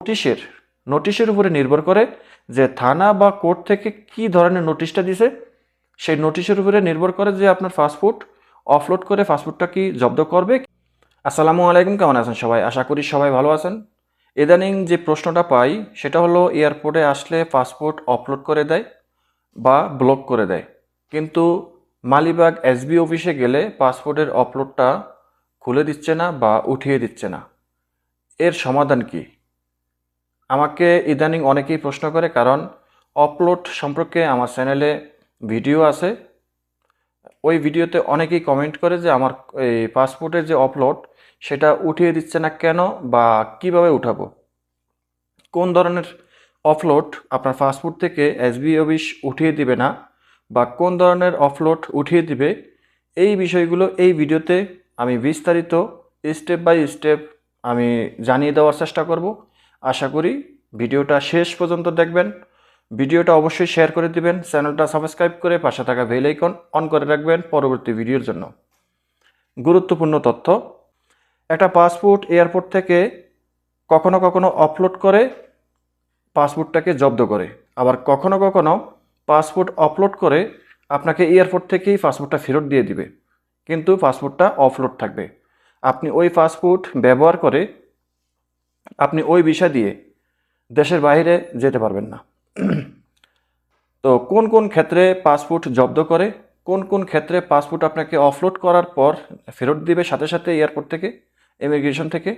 নোটিশের নোটিশের উপরে নির্ভর করে যে থানা বা কোর্ট থেকে কি ধরনের নোটিশটা দিছে। সেই নোটিশের উপরে নির্ভর করে যে আপনার ফাস্টফুড অফলোড করে ফাস্টফুডটা কি জব্দ করবে। আসসালামু আলাইকুম, কেমন আছেন সবাই? আশা করি সবাই ভালো আছেন। ইদানিং যে প্রশ্নটা পাই, সেটা হলো এয়ারপোর্টে আসলে পাসপোর্ট অপলোড করে দেয় বা ব্লক করে দেয়। কিন্তু মালিবাগ এসবি অফিসে গেলে পাসপোর্টের অপলোডটা খুলে দিচ্ছে না বা উঠিয়ে দিচ্ছে না। এর সমাধান কি? আমাকে ইদানিং অনেকেই প্রশ্ন করে, কারণ অপলোড সম্পর্কে আমার চ্যানেলে ভিডিও আছে। ওই ভিডিওতে অনেকেই কমেন্ট করে যে, আমার এই পাসপোর্টের যে অপলোড সেটা উঠিয়ে দিচ্ছে না কেন বা কীভাবে উঠাবো? কোন ধরনের অফলোড আপনার পাসপোর্ট থেকে এসবি অফিস উঠিয়ে দিবে না বা কোন ধরনের অফলোড উঠিয়ে দিবে, এই বিষয়গুলো এই ভিডিওতে আমি বিস্তারিত স্টেপ বাই স্টেপ আমি জানিয়ে দেওয়ার চেষ্টা করব। আশা করি ভিডিওটা শেষ পর্যন্ত দেখবেন। ভিডিওটা অবশ্যই শেয়ার করে দিবেন চ্যানেলটা সাবস্ক্রাইব করে পাশে থাকা বেল আইকন অন করে রাখবেন পরবর্তী ভিডিওর জন্য। গুরুত্বপূর্ণ তথ্য, একটা পাসপোর্ট এয়ারপোর্ট থেকে কখনো কখনো অপলোড করে পাসপোর্টটাকে জব্দ করে। আবার কখনো কখনো পাসপোর্ট আপলোড করে আপনাকে এয়ারপোর্ট থেকেই পাসপোর্টটা ফেরত দিয়ে দিবে। কিন্তু পাসপোর্টটা অফলোড থাকবে। আপনি ওই পাসপোর্ট ব্যবহার করে আপনি ওই বিষয় দিয়ে দেশের বাইরে যেতে পারবেন না। তো কোন কোন ক্ষেত্রে পাসপোর্ট জব্দ করে, কোন কোন ক্ষেত্রে পাসপোর্ট আপনাকে অফলোড করার পর ফেরত দিবে সাথে সাথে এয়ারপোর্ট থেকে ইমিগ্রেশন থেকে,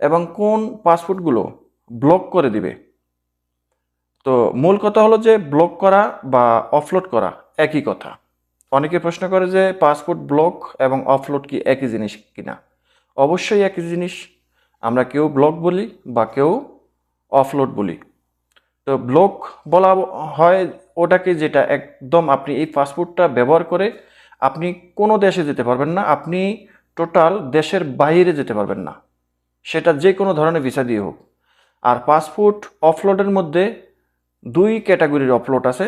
এবং কোন পাসপোর্টগুলো ব্লক করে দিবে? তো মূল কথা হলো যে ব্লক করা বা অফলোড করা একই কথা। অনেকে প্রশ্ন করে যে পাসপোর্ট ব্লক এবং অফলোড কি একই জিনিস কিনা? অবশ্যই একই জিনিস। আমরা কেউ ব্লক বলি বা কেউ অফলোড বলি। তো ব্লক বলা হয় ওটাকে যেটা একদম আপনি এই পাসপোর্টটা ব্যবহার করে আপনি কোনো দেশে যেতে পারবেন না, আপনি টোটাল দেশের বাইরে যেতে পারবেন না। সেটা যে কোনো ধরনের ভিসা দিয়ে হোক। আর পাসপোর্ট অফলোডের মধ্যে দুই ক্যাটাগরির অফলোড আছে।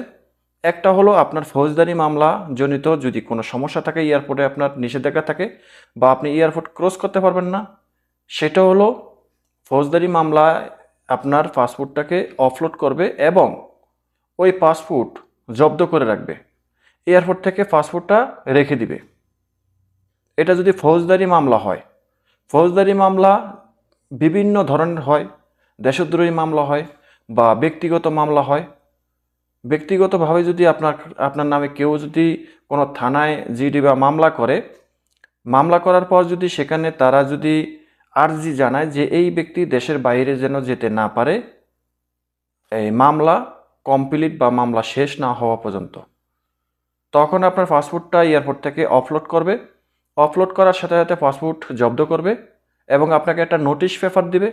একটা হলো আপনার ফৌজদারি মামলা জনিত যদি কোনো সমস্যা থাকে, এয়ারপোর্টে আপনার নিষেধাজ্ঞা থাকে বা আপনি এয়ারপোর্ট ক্রস করতে পারবেন না সেটা হলো ফৌজদারি মামলায় আপনার পাসপোর্টটাকে অফলোড করবে এবং ওই পাসপোর্ট জব্দ করে রাখবে। এয়ারপোর্ট থেকে পাসপোর্টটা রেখে দিবে। এটা যদি ফৌজদারি মামলা হয়, ফৌজদারি মামলা বিভিন্ন ধরনের হয়, দেশদ্রোহী মামলা হয় বা ব্যক্তিগত মামলা হয়। ব্যক্তিগতভাবে যদি আপনার আপনার নামে কেউ যদি কোনো থানায় জিডি বা মামলা করে, মামলা করার পর যদি সেখানে তারা যদি আর্জি জানায় যে এই ব্যক্তি দেশের বাইরে যেন যেতে না পারে, এই মামলা কমপ্লিট বা মামলা শেষ না হওয়া পর্যন্ত। তখন আপনার পাসপোর্টটা এয়ারপোর্ট থেকে অফলোড করবে। অফলোড করার সাথে সাথে পাসপোর্ট জব্দ করবে এবং আপনাকে একটা নোটিশ পেপার দিবে।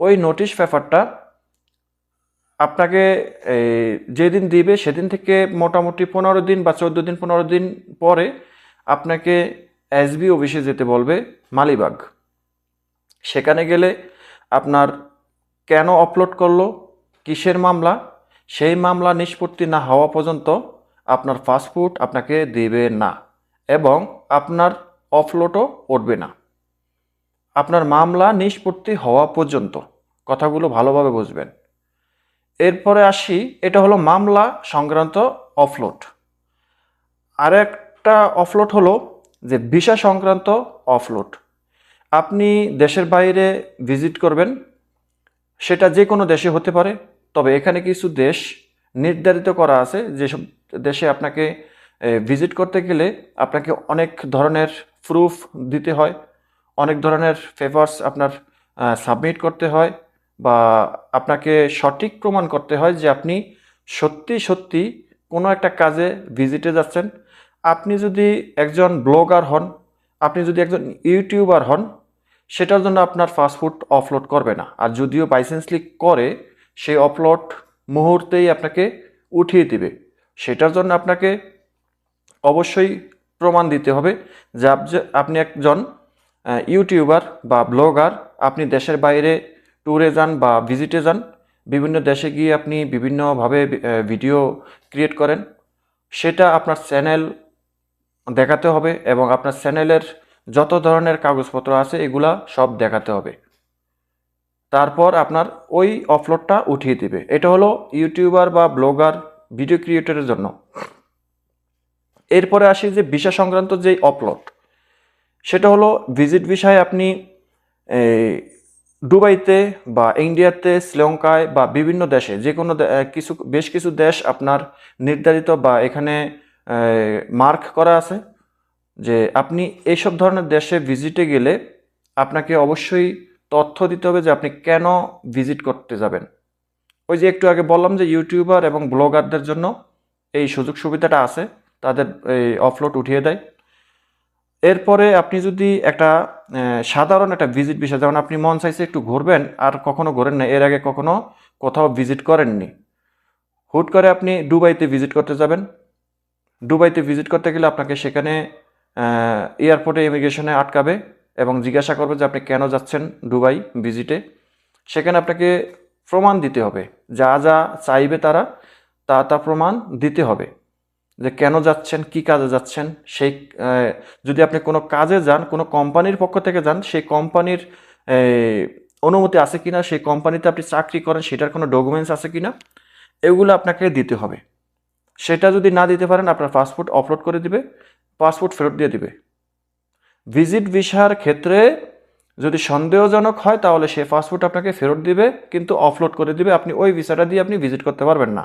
ওই নোটিশ পেপারটা আপনাকে যেদিন দিবে সেদিন থেকে মোটামুটি পনেরো দিন বা চোদ্দ দিন, পনেরো দিন পরে আপনাকে এসবি অফিসে যেতে বলবে মালিবাগ। সেখানে গেলে আপনার কেন আপলোড করল, কিসের মামলা, সেই মামলা নিষ্পত্তি না হওয়া পর্যন্ত আপনার পাসপোর্ট আপনাকে দেবে না এবং আপনার অফলোডও উঠবে না। আপনার মামলা নিষ্পত্তি হওয়া পর্যন্ত, কথাগুলো ভালোভাবে বুঝবেন। এরপরে আসি, এটা হলো মামলা সংক্রান্ত অফলোড আর একটা অফলোড হলো যে ভিসা সংক্রান্ত অফলোড আপনি দেশের বাইরে ভিজিট করবেন, সেটা যে কোনো দেশে হতে পারে, তবে এখানে কিছু দেশ নির্ধারিত করা আছে, যেসব দেশে আপনাকে ভিজিট করতে গেলে আপনাকে অনেক ধরনের প্রুফ দিতে হয়, অনেক ধরনের পেপার্স আপনার সাবমিট করতে হয়, বা আপনাকে সঠিক প্রমাণ করতে হয় যে আপনি সত্যি সত্যি কোনো একটা কাজে ভিজিটে যাচ্ছেন। আপনি যদি একজন ব্লগার হন, আপনি যদি একজন ইউটিউবার হন সেটার জন্য আপনার পাসপোর্ট অফলোড করবে না। আর যদিও বাইসেন্স বাইসেন্সলি করে, সেই অফলোড মুহূর্তেই আপনাকে উঠিয়ে দিবে। সেটার জন্য আপনাকে অবশ্যই প্রমাণ দিতে হবে যে আপনি একজন ইউটিউবার বা ব্লগার আপনি দেশের বাইরে ট্যুরে যান বা ভিজিটে যান, বিভিন্ন দেশে গিয়ে আপনি বিভিন্নভাবে ভিডিও ক্রিয়েট করেন। সেটা আপনার চ্যানেল দেখাতে হবে এবং আপনার চ্যানেলের যত ধরনের কাগজপত্র আছে, এগুলা সব দেখাতে হবে। তারপর আপনার ওই অফলোডটা উঠিয়ে দিবে। এটা হলো ইউটিউবার বা ব্লগার ভিডিও ক্রিয়েটরের জন্য। এরপরে আসি যে ভিসা সংক্রান্ত যে অপলোড সেটা হলো ভিজিট ভিসায় আপনি দুবাইতে বা ইন্ডিয়াতে, শ্রীলঙ্কায় বা বিভিন্ন দেশে, যে কোনো কিছু, বেশ কিছু দেশ আপনার নির্ধারিত বা এখানে মার্ক করা আছে। যে আপনি এইসব ধরনের দেশে ভিজিটে গেলে আপনাকে অবশ্যই তথ্য দিতে হবে যে আপনি কেন ভিজিট করতে যাবেন। ওই যে একটু আগে বললাম যে ইউটিউবার এবং ব্লগারদের জন্য এই সুযোগ সুবিধাটা আছে, তাদের এই অফলোড উঠিয়ে দেয়। এরপরে আপনি যদি একটা সাধারণ একটা ভিজিট বিষয়, যেমন আপনি মন চাইছে একটু ঘুরবেন, আর কখনো ঘোরেন না, এর আগে কখনো কোথাও ভিজিট করেননি। হুট করে আপনি দুবাইতে ভিজিট করতে যাবেন। দুবাইতে ভিজিট করতে গেলে আপনাকে সেখানে এয়ারপোর্টে ইমিগ্রেশনে আটকাবে এবং জিজ্ঞাসা করবে যে আপনি কেন যাচ্ছেন দুবাই ভিজিটে। সেখানে আপনাকে প্রমাণ দিতে হবে। যা যা চাইবে তারা, তা তা প্রমাণ দিতে হবে যে কেন যাচ্ছেন, কি কাজে যাচ্ছেন। সেই যদি আপনি কোনো কাজে যান, কোনো কোম্পানির পক্ষ থেকে যান, সেই কোম্পানির অনুমতি আছে কিনা, সেই কোম্পানিতে আপনি চাকরি করেন, সেটার কোনো ডকুমেন্টস আছে কিনা, এগুলো আপনাকে দিতে হবে। সেটা যদি না দিতে পারেন, আপনার পাসপোর্ট আপলোড করে দিবে। পাসপোর্ট ফেরত দিয়ে দিবে। ভিজিট ভিসার ক্ষেত্রে যদি সন্দেহজনক হয়, তাহলে সে পাসপোর্ট আপনাকে ফেরত দিবে, কিন্তু অফলোড করে দিবে। আপনি ওই ভিসাটা দিয়ে আপনি ভিজিট করতে পারবেন না।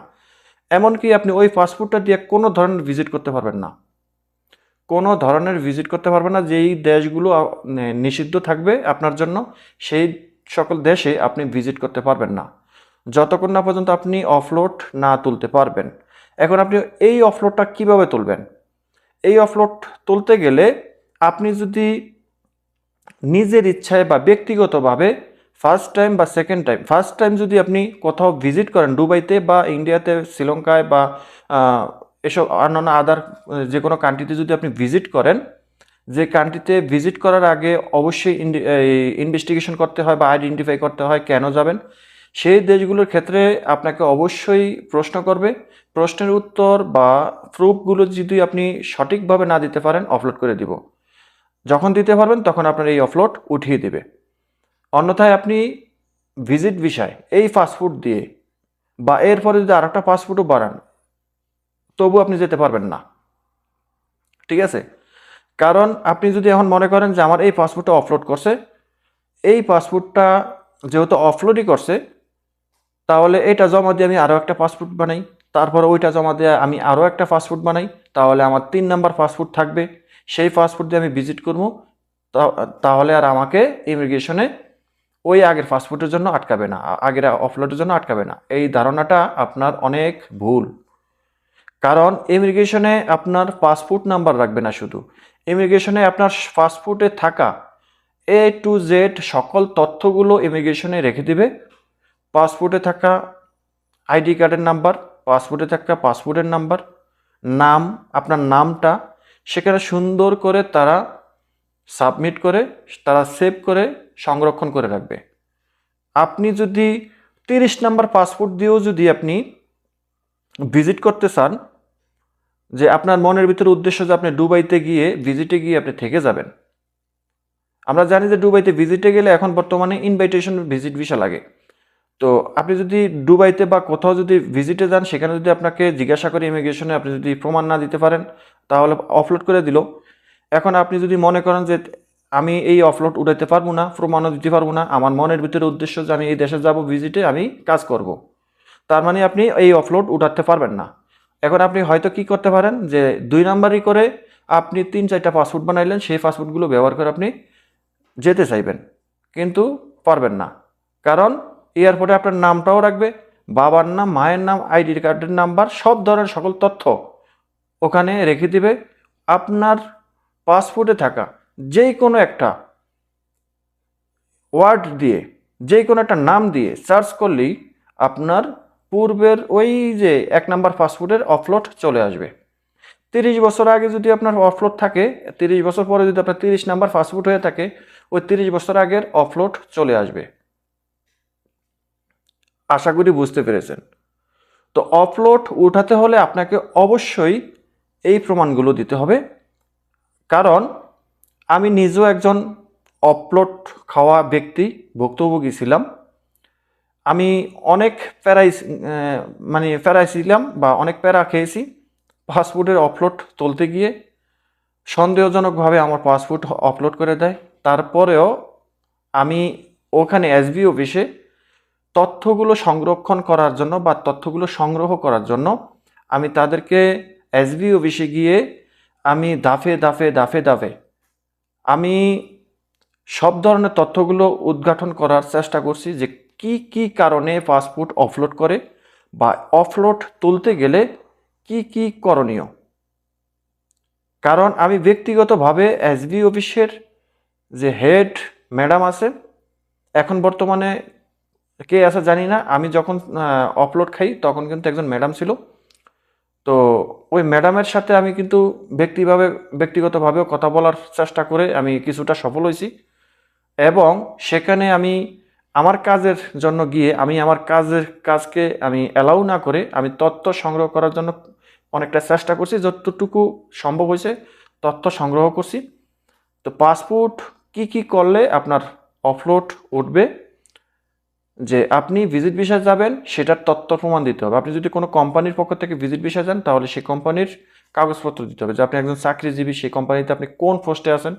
এমনকি আপনি ওই পাসপোর্টটা দিয়ে কোনো ধরনের ভিজিট করতে পারবেন না। কোনো ধরনের ভিজিট করতে পারবেন না, যেই দেশগুলো নিষিদ্ধ থাকবে আপনার জন্য, সেই সকল দেশে আপনি ভিজিট করতে পারবেন না। যতক্ষণ না পর্যন্ত আপনি অফলোড না তুলতে পারবেন। এখন আপনি এই অফলোডটা কীভাবে তুলবেন? এই অফলোড তুলতে গেলে আপনি যদি নিজের ইচ্ছায় বা ব্যক্তিগতভাবে ফার্স্ট টাইম বা সেকেন্ড টাইম ফার্স্ট টাইম যদি আপনি কোথাও ভিজিট করেন, দুবাইতে বা ইন্ডিয়াতে শ্রীলঙ্কায় বা এসব অন্যান্য আদার যে কোনো কান্ট্রিতে যদি আপনি ভিজিট করেন, যে কান্ট্রিতে ভিজিট করার আগে অবশ্যই ইনভেস্টিগেশন করতে হয় বা আইডেন্টিফাই করতে হয় কেন যাবেন। সেই দেশগুলোর ক্ষেত্রে আপনাকে অবশ্যই প্রশ্ন করবে। প্রশ্নের উত্তর বা প্রুফগুলো যদি আপনি সঠিকভাবে না দিতে পারেন অফলোড করে দিব। যখন দিতে পারবেন, তখন আপনার এই অফলোড উঠিয়ে দেবে। অন্যথায় আপনি ভিজিট বিষয় এই পাসপোর্ট দিয়ে বা এরপরে যদি আর একটা পাসপোর্টও বাড়ান তবু আপনি যেতে পারবেন না। ঠিক আছে? কারণ আপনি যদি এখন মনে করেন যে আমার এই পাসপোর্টটা অপলোড করছে, এই পাসপোর্টটা যেহেতু অফলোডই করছে তাহলে এটা জমা দিয়ে আমি আরও একটা পাসপোর্ট বানাই। তারপর ওইটা জমা দিয়ে আমি আরও একটা পাসপোর্ট বানাই। তাহলে আমার তিন নাম্বার পাসপোর্ট থাকবে। সেই পাসপোর্ট দিয়ে আমি ভিজিট করব। তাহলে আর আমাকে ইমিগ্রেশনে ওই আগের পাসপোর্টের জন্য আটকাবে না। আগের অফলোডের জন্য আটকাবে না। এই ধারণাটা আপনার অনেক ভুল। কারণ ইমিগ্রেশনে আপনার পাসপোর্ট নাম্বার রাখবে না শুধু। ইমিগ্রেশনে আপনার পাসপোর্টে থাকা এ টু জেড সকল তথ্যগুলো ইমিগ্রেশনে রেখে দিবে। পাসপোর্টে থাকা আইডি কার্ডের নাম্বার, পাসপোর্টে থাকা পাসপোর্টের নাম্বার, নাম, আপনার নামটা, সেখানে সুন্দর করে তারা সাবমিট করে, তারা সেভ করে, সংরক্ষণ করে রাখবে। আপনি যদি তিরিশ নাম্বার পাসপোর্ট দিয়েও যদি আপনি ভিজিট করতে চান, যে আপনার মনের ভিতরে উদ্দেশ্য যে আপনি দুবাইতে গিয়ে ভিজিটে গিয়ে আপনি থেকে যাবেন। আমরা জানি যে দুবাইতে ভিজিটে গেলে এখন বর্তমানে ইনভাইটেশন ভিজিট ভিসা লাগে। তো আপনি যদি দুবাইতে বা কোথাও যদি ভিজিটে যান, সেখানে যদি আপনাকে জিজ্ঞাসা করে ইমিগ্রেশনে আপনি যদি প্রমাণ না দিতে পারেন, তাহলে অফলোড করে দিল। এখন আপনি যদি মনে করেন যে আমি এই অফলোড উঠাইতে পারব না, প্রমাণও দিতে পারব না, আমার মনের ভিতরে উদ্দেশ্য যে আমি এই দেশে যাব ভিজিটে আমি কাজ করব। তার মানে আপনি এই অফলোড উঠাতে পারবেন না। এখন আপনি হয়তো কি করতে পারেন যে দুই নাম্বারই করে আপনি তিন চারটা পাসপোর্ট বানাইলেন, সেই পাসপোর্টগুলো ব্যবহার করে আপনি যেতে চাইবেন, কিন্তু পারবেন না। কারণ এয়ারপোর্টে আপনার নামটাও রাখবে, বাবার নাম, মায়ের নাম, আইডি কার্ডের নাম্বার, সব ধরনের সকল তথ্য ওখানে রেখে দিবে। আপনার পাসপোর্টে থাকা যেই কোনো একটা ওয়ার্ড দিয়ে যেই কোনো একটা নাম দিয়ে সার্চ করলেই আপনার পূর্বের ওই যে এক নাম্বার পাসপোর্টের অফলোড চলে আসবে। তিরিশ বছর আগে যদি আপনার অফলোড থাকে, তিরিশ বছর পরে যদি আপনার তিরিশ নাম্বার পাসপোর্ট হয়ে থাকে, ওই তিরিশ বছর আগের অফলোড চলে আসবে। আশা করি বুঝতে পেরেছেন। তো অফলোড উঠাতে হলে আপনাকে অবশ্যই এই প্রমাণগুলো দিতে হবে। কারণ আমি নিজেও একজন অপলোড খাওয়া ব্যক্তি, ভুক্তভোগী ছিলাম। আমি অনেক প্যারাই মানে প্যারাই ছিলাম বা অনেক প্যারা খেয়েছি। পাসপোর্টের অপলোড তুলতে গিয়ে সন্দেহজনকভাবে আমার পাসপোর্ট আপলোড করে দেয়। তারপরেও আমি ওখানে এসবি অফিসে তথ্যগুলো সংরক্ষণ করার জন্য বা তথ্যগুলো সংগ্রহ করার জন্য আমি তাদেরকে এসবি অফিসে গিয়ে আমি দাফে দাফে দাফে দাফে আমি সব ধরনের তথ্যগুলো উদ্ঘাটন করার চেষ্টা করছি যে কি কি কারণে পাসপোর্ট অফলোড করে বা অফলোড তুলতে গেলে কি কি করণীয়? কারণ আমি ব্যক্তিগতভাবে এসবি অফিসের যে হেড, ম্যাডাম আছে, এখন বর্তমানে কে আছে জানি না। আমি যখন অপলোড খাই, তখন কিন্তু একজন ম্যাডাম ছিল। তো ওই ম্যাডামের সাথে আমি কিন্তু ব্যক্তিভাবে, ব্যক্তিগতভাবেও কথা বলার চেষ্টা করে আমি কিছুটা সফল হয়েছি। এবং সেখানে আমি আমার কাজের জন্য গিয়ে, আমি আমার কাজের কাজকে আমি অ্যালাউ না করে আমি তথ্য সংগ্রহ করার জন্য অনেকটা চেষ্টা করছি। যতটুকু সম্ভব হয়েছে, তথ্য সংগ্রহ করছি। তো পাসপোর্ট কি কি করলে আপনার অফলোড উঠবে যে আপনি ভিজিট ভিসা যাবেন, সেটার তথ্য প্রমাণ দিতে হবে। আপনি যদি কোনো কোম্পানির পক্ষ থেকে ভিজিট ভিসা যান, তাহলে সেই কোম্পানির কাগজপত্র দিতে হবে। যে আপনি একজন চাকরিজীবী, সেই কোম্পানিতে আপনি কোন পোস্টে আছেন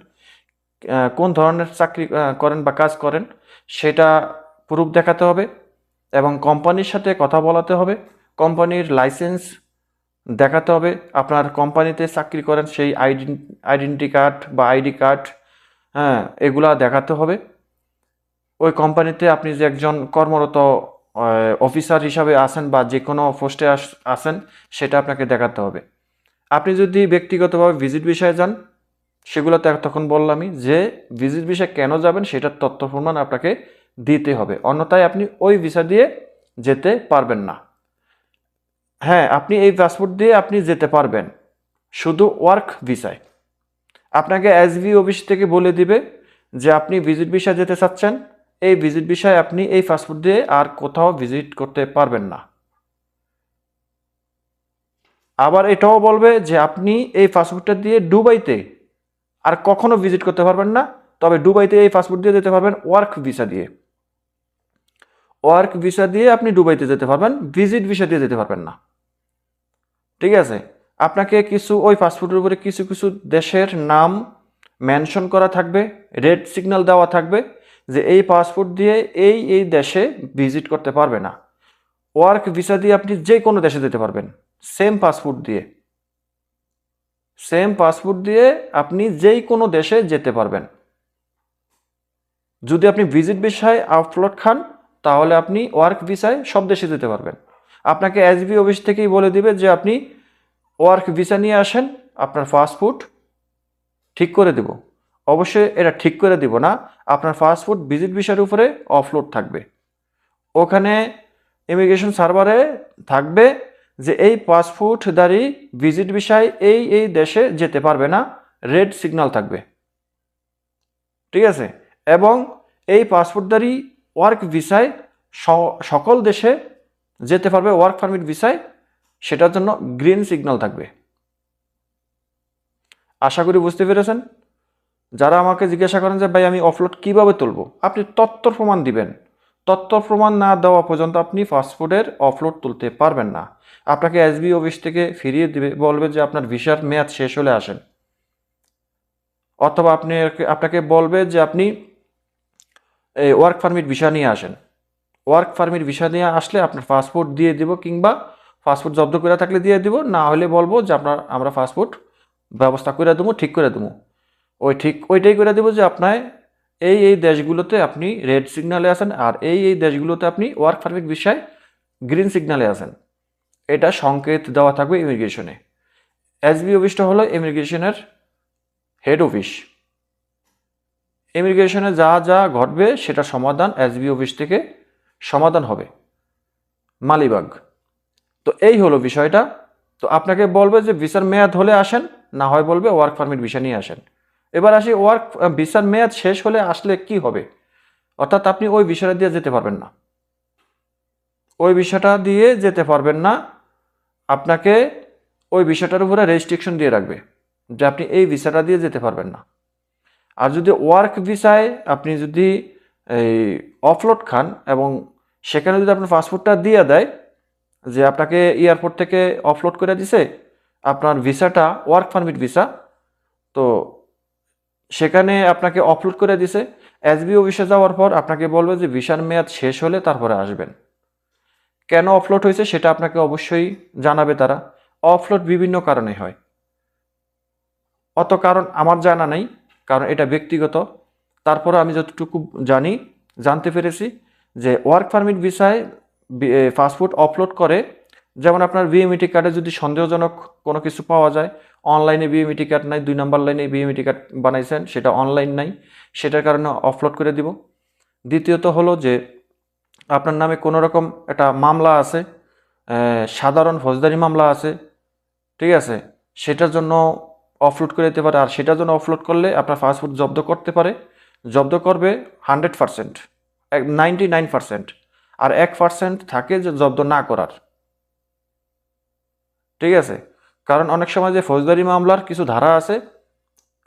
কোন ধরনের চাকরি করেন বা কাজ করেন, সেটা প্রুফ দেখাতে হবে এবং কোম্পানির সাথে কথা বলাতে হবে। কোম্পানির লাইসেন্স দেখাতে হবে। আপনার কোম্পানিতে চাকরি করেন, সেই আইডেন আইডেন্টি কার্ড বা আইডি কার্ড হ্যাঁ এগুলা দেখাতে হবে। ওই কোম্পানিতে আপনি যে একজন কর্মরত অফিসার হিসাবে আছেন বা যে কোনো পোস্টে আছেন, সেটা আপনাকে দেখাতে হবে। আপনি যদি ব্যক্তিগতভাবে ভিজিট বিষয়ে যান, সেগুলো তো তখন বললামই, যে ভিজিট বিষয়ে কেন যাবেন সেটার তথ্য প্রমাণ আপনাকে দিতে হবে। অন্যথায় আপনি ওই ভিসা দিয়ে যেতে পারবেন না। হ্যাঁ আপনি এই পাসপোর্ট দিয়ে আপনি যেতে পারবেন, শুধু ওয়ার্ক ভিসায় আপনাকে এসভি অফিস থেকে বলে দিবে যে আপনি ভিজিট ভিসা যেতে চাচ্ছেন এই ভিজিট বিষয়ে আপনি এই পাসপোর্ট দিয়ে আর কোথাও ভিজিট করতে পারবেন না। আবার এটাও বলবে যে আপনি এই পাসপোর্টটা দিয়ে দুবাইতে আর কখনো ভিজিট করতে পারবেন না, তবে দুবাইতে এই পাসপোর্ট দিয়ে যেতে পারবেন ওয়ার্ক ভিসা দিয়ে। ওয়ার্ক ভিসা দিয়ে আপনি দুবাইতে যেতে পারবেন ভিজিট ভিসা দিয়ে যেতে পারবেন না। ঠিক আছে? আপনাকে কিছু ওই পাসপোর্টের উপরে কিছু কিছু দেশের নাম মেনশন করা থাকবে রেড সিগন্যাল দেওয়া থাকবে। যে এই পাসপোর্ট দিয়ে এই এই দেশে ভিজিট করতে পারবে না। ওয়ার্ক ভিসা দিয়ে আপনি যে কোনো দেশে যেতে পারবেন। সেম পাসপোর্ট দিয়ে। সেম পাসপোর্ট দিয়ে আপনি যেই কোনো দেশে যেতে পারবেন। যদি আপনি ভিজিট ভিসায় আপলোড খান, তাহলে আপনি ওয়ার্ক ভিসায় সব দেশে যেতে পারবেন। আপনাকে এসবি অফিস থেকেই বলে দিবে যে আপনি ওয়ার্ক ভিসা নিয়ে আসেন, আপনার পাসপোর্ট ঠিক করে দেব। অবশ্যই এটা ঠিক করে দিব না। আপনার পাসপোর্ট ভিজিট ভিসার উপরে অফলোড থাকবে। ওখানে ইমিগ্রেশন সার্ভারে থাকবে যে এই পাসপোর্টধারী ভিজিট ভিসায় এই এই দেশে যেতে পারবে না রেড সিগন্যাল থাকবে। ঠিক আছে? এবং এই পাসপোর্টধারী ওয়ার্ক ভিসায় সকল দেশে যেতে পারবে ওয়ার্ক পারমিট ভিসায় সেটার জন্য গ্রিন সিগন্যাল থাকবে। আশা করি বুঝতে পেরেছেন? যারা আমাকে জিজ্ঞাসা করেন যে, ভাই, আমি অফলোড কীভাবে তুলব? আপনি তথ্য প্রমাণ দিবেন। তথ্য প্রমাণ না দেওয়া পর্যন্ত আপনি পাসপোর্টের অফলোড তুলতে পারবেন না। আপনাকে এসবি অফিস থেকে ফিরিয়ে দিবে, বলবে যে, আপনার ভিসার মেয়াদ শেষ হলে আসেন। অথবা আপনি আপনাকে বলবে যে, আপনি এই ওয়ার্ক পারমিট ভিসা নিয়ে আসেন। ওয়ার্ক পারমিট ভিসা নিয়ে আসলে আপনার পাসপোর্ট দিয়ে দিব কিংবা পাসপোর্ট জব্দ করে থাকলে দিয়ে দিব। না হলে বলব যে, আপনার, আমরা পাসপোর্ট ব্যবস্থা করে দেবো, ঠিক করে দেবো। ওই ঠিক ওইটাই করে দেবো যে আপনার এই এই দেশগুলোতে আপনি রেড সিগনালে আছেন আর এই এই দেশগুলোতে আপনি ওয়ার্ক পারমিট বিষয়ে গ্রিন সিগনালে আছেন। এটা সংকেত দেওয়া থাকবে ইমিগ্রেশনে এসবি অফিসটা হলো ইমিগ্রেশনের হেড অফিস ইমিগ্রেশনে যা যা ঘটবে সেটা সমাধান এসবি অফিস থেকে সমাধান হবে। মালিবাগ। তো এই হলো বিষয়টা। তো আপনাকে বলবে যে ভিসার মেয়াদ হলে আসেন, না হয় বলবে ওয়ার্ক পারমিট ভিসা নিয়ে আসেন। এবার আসি ওয়ার্ক ভিসার মেয়াদ শেষ হলে আসলে কি হবে? অর্থাৎ আপনি ওই বিষয়টা দিয়ে যেতে পারবেন না। ওই বিষয়টা দিয়ে যেতে পারবেন না, আপনাকে ওই বিষয়টার উপরে রেস্ট্রিকশন দিয়ে রাখবে যে আপনি এই ভিসাটা দিয়ে যেতে পারবেন না। আর যদি ওয়ার্ক ভিসায় আপনি যদি এই অফলোড খান এবং সেখানে যদি আপনার পাসপোর্টটা দিয়ে দেয় যে আপনাকে এয়ারপোর্ট থেকে অফলোড করে দিছে, আপনার ভিসাটা ওয়ার্ক পারমিট ভিসা তো সেখানে আপনাকে অফলোড করে দিছে। এসবি অফিসে যাওয়ার পর আপনাকে বলবে যে ভিসার মেয়াদ শেষ হলে তারপরে আসবেন। কেন অফলোড হয়েছে সেটা আপনাকে অবশ্যই জানাবে তারা। অফলোড বিভিন্ন কারণে হয়। অত কারণ আমার জানা নেই, কারণ এটা ব্যক্তিগত। তারপরে আমি যতটুকু জানি, জানতে পেরেছি যে ওয়ার্ক পারমিট ভিসায় পাসপোর্ট আপলোড করে যেমন আপনার বিএমইটি কার্ডে যদি সন্দেহজনক কোনো কিছু পাওয়া যায় অনলাইনে বিএমইটি কার্ড নাই, দুই নাম্বার লাইনে বিএমইটি কার্ড বানাইছেন, সেটা অনলাইন নাই, সেটার কারণে অফলোড করে দিব। দ্বিতীয়ত হলো যে, আপনার নামে কোনো রকম একটা মামলা আছে সাধারণ ফৌজদারি মামলা আছে, ঠিক আছে? সেটার জন্য অফলোড করে দিতে পারে, আর সেটার জন্য অফলোড করলে আপনার পাসপোর্ট জব্দ করতে পারে, জব্দ করবে hundred percent ninety nine percent আর এক পার্সেন্ট থাকে যে জব্দ না করার। ঠিক আছে? কারণ অনেক সময় যে ফৌজদারি মামলার কিছু ধারা আছে,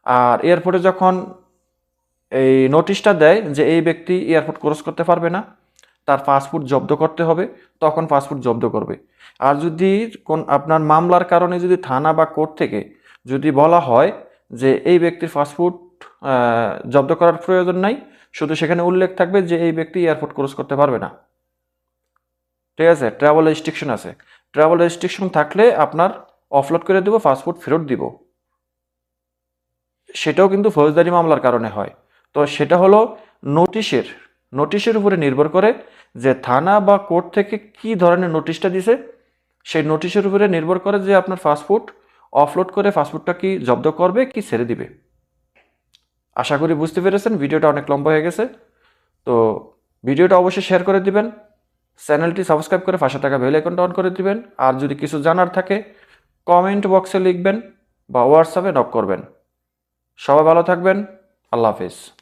আর এয়ারপোর্টে যখন এই নোটিশটা দেয় যে এই ব্যক্তি এয়ারপোর্ট ক্রস করতে পারবে না, তার পাসপোর্ট জব্দ করতে হবে, তখন পাসপোর্ট জব্দ করবে। আর যদি কোন, আপনার মামলার কারণে যদি থানা বা কোর্ট থেকে যদি বলা হয় যে এই ব্যক্তির পাসপোর্ট জব্দ করার প্রয়োজন নাই, শুধু সেখানে উল্লেখ থাকবে যে এই ব্যক্তি এয়ারপোর্ট ক্রস করতে পারবে না। ঠিক আছে? ট্রাভেল রেস্ট্রিকশন আছে। ট্রাভেল রেস্ট্রিকশন থাকলে আপনার অফলোড করে দেবো পাসপোর্ট ফেরত দিব। সেটাও কিন্তু ফৌজদারি মামলার কারণে হয়। তো সেটা হলো নোটিশের নোটিশের উপরে নির্ভর করে যে থানা বা কোর্ট থেকে কি ধরনের নোটিশটা দিছে, সেই নোটিশের উপরে নির্ভর করে যে আপনার পাসপোর্ট অফলোড করে পাসপোর্টটা কি জব্দ করবে, কি ছেড়ে দিবে। আশা করি বুঝতে পেরেছেন, ভিডিওটা অনেক লম্বা হয়ে গেছে। তো ভিডিওটা অবশ্যই শেয়ার করে দিবেন। চ্যানেলটি সাবস্ক্রাইব করে পাশে থাকা বেল আইকনটা অন করে দিবেন। আর যদি কিছু জানার থাকে কমেন্ট বক্সে লিখবেন বা হোয়াটসঅ্যাপে নক করবেন। সবাই ভালো থাকবেন। আল্লাহ হাফিজ।